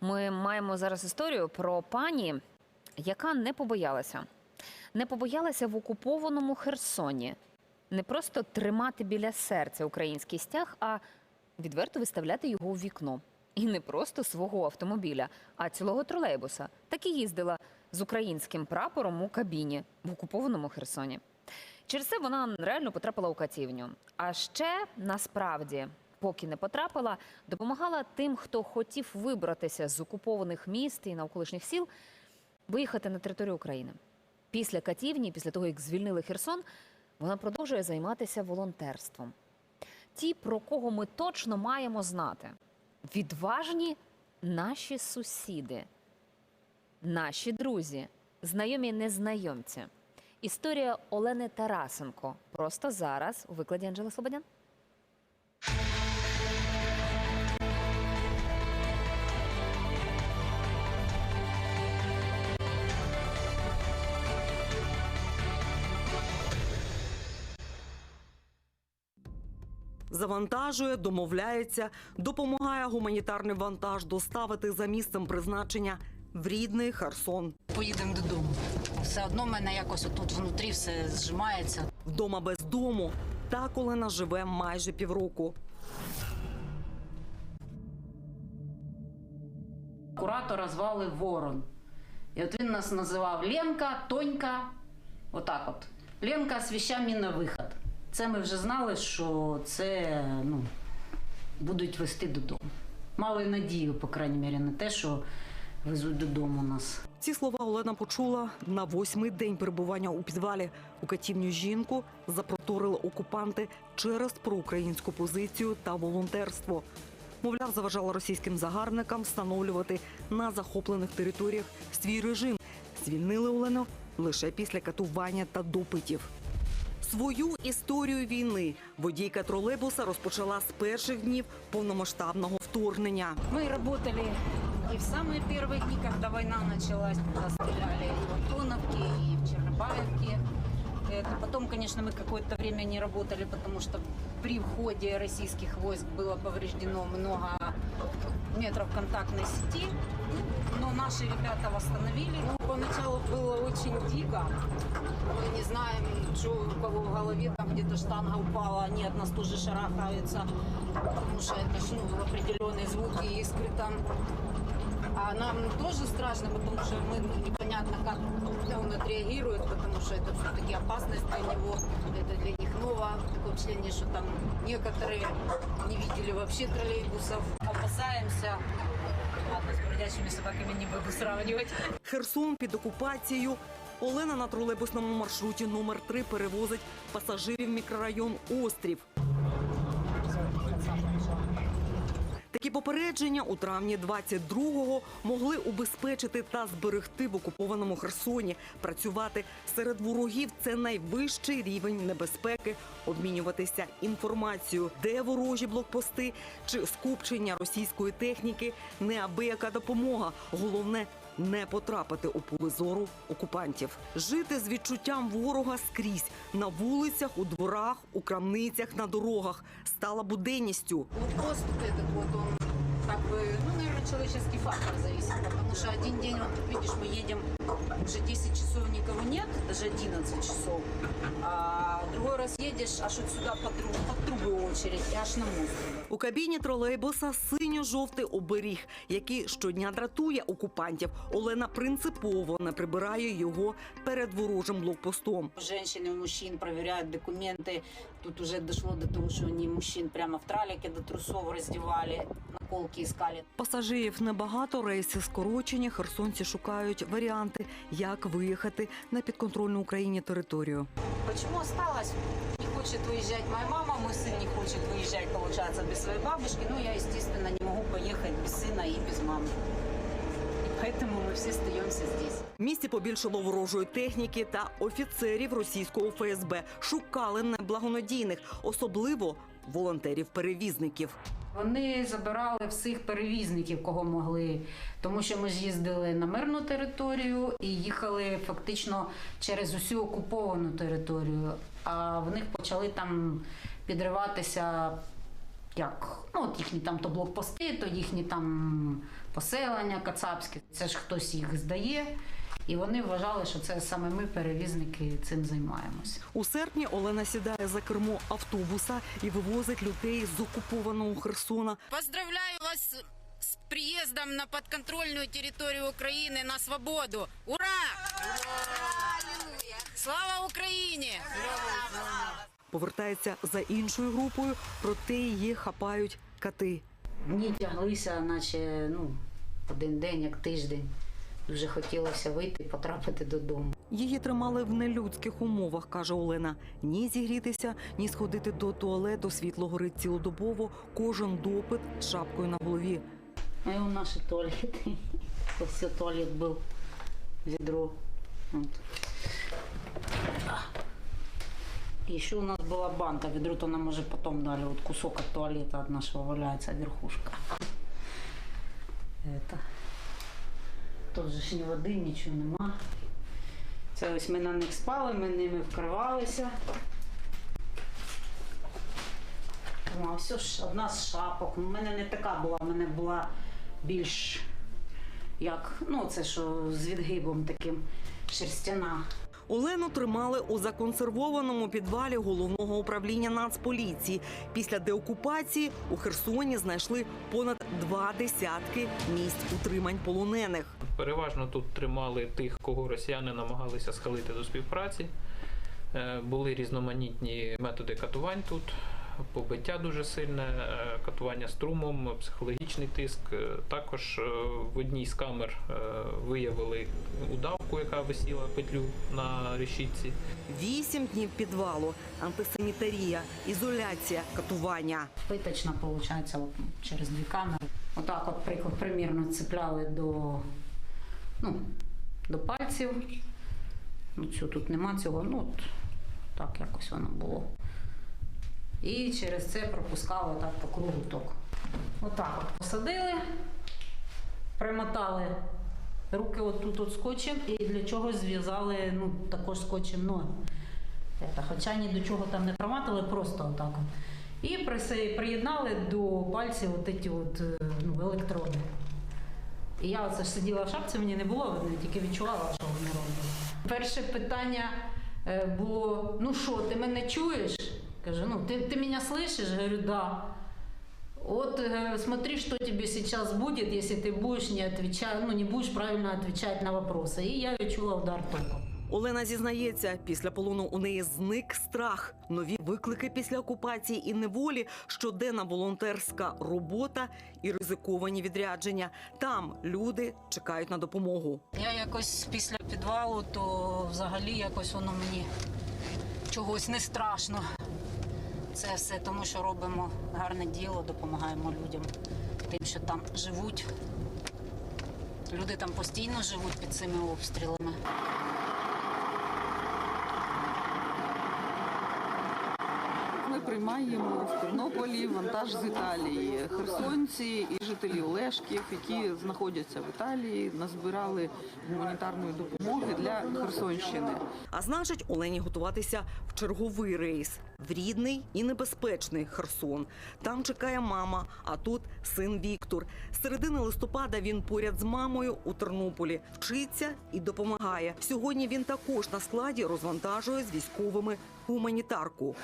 Ми маємо зараз історію про пані, яка не побоялася. Не побоялася в окупованому Херсоні не просто тримати біля серця український стяг, а відверто виставляти його у вікно. І не просто свого автомобіля, а цілого тролейбуса. Так і їздила з українським прапором у кабіні в окупованому Херсоні. Через це вона реально потрапила у катівню. А ще насправді, поки не потрапила, допомагала тим, хто хотів вибратися з окупованих міст і навколишніх сіл, виїхати на територію України. Після катівні, після того як звільнили Херсон, вона продовжує займатися волонтерством. Ті, про кого ми точно маємо знати, відважні наші сусіди, наші друзі, знайомі незнайомці. Історія Олени Тарасенко просто зараз у викладі Анжели Слободян. Завантажує, домовляється, допомагає гуманітарний вантаж доставити за місцем призначення в рідний Херсон. Поїдемо додому. Все одно в мене якось отут внутрі все зжимається. Вдома без дому. Так Олена живе майже півроку. Куратора звали Ворон. І от він нас називав Ленка, Тонька. Отак от. Ленка з віщами на вихід. Це ми вже знали, що це ну, будуть вести додому. Мали надію, по крайній мірі, на те, що везуть додому нас. Ці слова Олена почула на восьмий день перебування у підвалі. У катівню жінку запроторили окупанти через проукраїнську позицію та волонтерство. Мовляв, заважала російським загарбникам встановлювати на захоплених територіях свій режим. Звільнили Олену лише після катування та допитів. Свою історію війни водійка тролейбуса розпочала з перших днів повномасштабного вторгнення. Мы работали и в самые первые дни, когда война началась, когда стреляли и в Антоновке, и в Чернобаевке. Это потом, конечно, мы какое-то время не работали, потому что при входе российских войск было повреждено много метров контактной сети. Но наши ребята восстановили. Ну, поначалу было очень дико. Мы не знаем, что у кого в голове, там где-то штанга упала, от нас тоже шарахаются, потому что это ж, ну, определенные звуки, искры там. А нам тоже страшно, потому что мы ну, непонятно, как он отреагирует, потому что это все-таки опасность для него, это для них ново. Такое впечатление, что там некоторые не видели вообще троллейбусов. Опасаемся. Ладно, с бродячими собаками не буду сравнивать. Херсон під окупацією. Олена на тролейбусному маршруті номер 3 перевозить пасажирів мікрорайон Острів. Такі попередження у травні 22-го могли убезпечити та зберегти в окупованому Херсоні. Працювати серед ворогів це найвищий рівень небезпеки. Обмінюватися інформацією, де ворожі блокпости чи скупчення російської техніки неабияка допомога. Головне не потрапити у поле зору окупантів, жити з відчуттям ворога скрізь. На вулицях, у дворах, у крамницях, на дорогах. Стала буденністю. Блокпост этот вот он как бы, ну, наверное, человеческий фактор зависит, потому что один день, вот видишь, мы едем, уже 10 часов никого нет, даже 11 часов, а другой раз едешь, аж вот сюда по, тру- по трубу очередь, и аж на мост. У кабіні тролейбуса синьо-жовтий оберіг, який щодня дратує окупантів. Олена принципово не прибирає його перед ворожим блокпостом. Женщины и мужчин проверяют документы. Тут уже дошло до того, что они мужчин прямо в тралике до трусов раздевали, наколки искали. Пасажирів небагато, рейси скорочені. Херсонці шукають варіанти, як виїхати на підконтрольну Україні територію. Почему осталась? Не хочет выезжать моя мама, мой сын не хочет выезжать, получается, без своей бабушки. Ну, я, естественно, не могу поехать без сына и без мамы. И поэтому мы все остаемся здесь. В місті побільшало ворожої техніки та офіцерів російського ФСБ. Шукали неблагонадійних, особливо волонтерів-перевізників. Вони забирали всіх перевізників, кого могли, тому що ми ж їздили на мирну територію і їхали фактично через усю окуповану територію. А в них почали там підриватися як ну, от їхні там то блокпости, то їхні там поселення кацапські. Це ж хтось їх здає. І вони вважали, що це саме ми, перевізники, цим займаємося. У серпні Олена сідає за кермо автобуса і вивозить людей з окупованого Херсона. Поздравляю вас с приездом на подконтрольную территорию Украины на свободу. Ура! Слава Україні! Повертається за іншою групою, проте її хапають кати. Дні тяглися, наче ну, один день, як тиждень. Дуже хотілося вийти і потрапити додому. Її тримали в нелюдських умовах, каже Олена. Ні зігрітися, ні сходити до туалету. Світло горить цілодобово, кожен допит з шапкою на голові. А і у наші туалети. Ось туалет був. Відро. От. І ще у нас була банка, відро, то нам може потім дали. От кусок від туалета від нашого валяється верхушка. Это. Тут же ж ні води, нічого нема. Це ось ми на них спали, ми ними вкривалися. Ну, а все ж одна з шапок. У мене не така була, в мене була більш як, ну це що з відгибом таким шерстяна. Олену тримали у законсервованому підвалі головного управління Нацполіції. Після деокупації у Херсоні знайшли понад два десятки місць утримань полонених. Переважно тут тримали тих, кого росіяни намагалися схилити до співпраці. Е, Були різноманітні методи катувань тут, побиття дуже сильне, е, катування струмом, психологічний тиск. Е, Також е, в одній з камер виявили удавку, яка висіла петлю на решітці. Вісім днів підвалу, антисанітарія, ізоляція, катування. Питочна, виходить, через дві камери. Отак, от приклад, примірно цепляли до, ну, до пальців. Ну, цю тут нема цього, ну от, так якось воно було. І через це пропускали так по кругу ток. Отак от посадили, примотали руки отут от скотчем і для чогось зв'язали ну, також скотчем ноги. Хоча ні до чого там не проматили, просто отак. От. І приєднали до пальців от ці от, е, ну, електроди. І я оце ж сиділа в шапці, мені не було видно, тільки відчувала, що вони роблять. Перше питання е, було: ну що, ти мене чуєш? Кажу, ну ти, ти мене слышиш? Говорю, да. Вот э, смотри, что тебе сейчас будет, если ты будешь не отвечать, ну не будешь правильно отвечать на вопросы. И я відчула удар током. Олена зізнається, після полону у неї зник страх, нові виклики після окупації і неволі, щоденна волонтерська робота і ризиковані відрядження. Там люди чекають на допомогу. Я якось після підвалу, то взагалі якось воно мені чогось не страшно. Це все тому, що робимо гарне діло, допомагаємо людям, тим, що там живуть. Люди там постійно живуть під цими обстрілами. Ми приймаємо в Тернополі вантаж з Італії. Херсонці і жителі Олешків, які знаходяться в Італії, назбирали гуманітарної допомоги для Херсонщини. А значить, Олені готуватися в черговий рейс в рідний і небезпечний Херсон. Там чекає мама, а тут син Віктор. Середини листопада він поряд з мамою у Тернополі вчиться і допомагає. Сьогодні він також на складі розвантажує з військовими гуманітарку.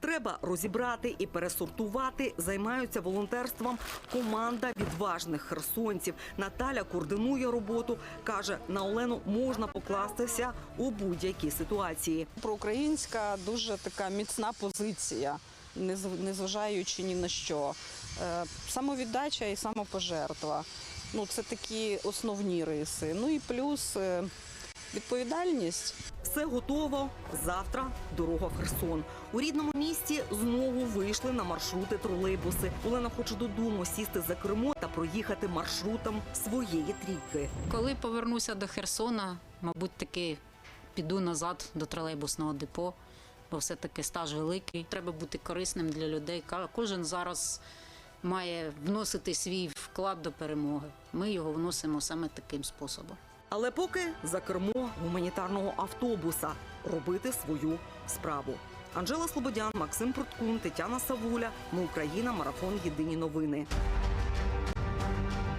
Треба розібрати і пересортувати. Займаються волонтерством команда відважних херсонців. Наталя координує роботу. каже, на Олену можна покластися у будь-якій ситуації. Проукраїнська дуже така міцна позиція, нез- незважаючи ні на що. Е, Самовіддача і самопожертва. Ну, це такі основні риси. Ну і плюс е, відповідальність. Все готово. Завтра дорога в Херсон. У рідному місті знову вийшли на маршрути тролейбуси. Олена хоче додому сісти за кермо та проїхати маршрутом своєї трійки. Коли повернуся до Херсона, мабуть, таки піду назад до тролейбусного депо, бо все-таки стаж великий. Треба бути корисним для людей. Кожен зараз має вносити свій вклад до перемоги. Ми його вносимо саме таким способом. Але поки за кермо гуманітарного автобуса робити свою справу. Анжела Слободян, Максим Пруткун, Тетяна Савуля. Ми Україна. Марафон. Єдині новини.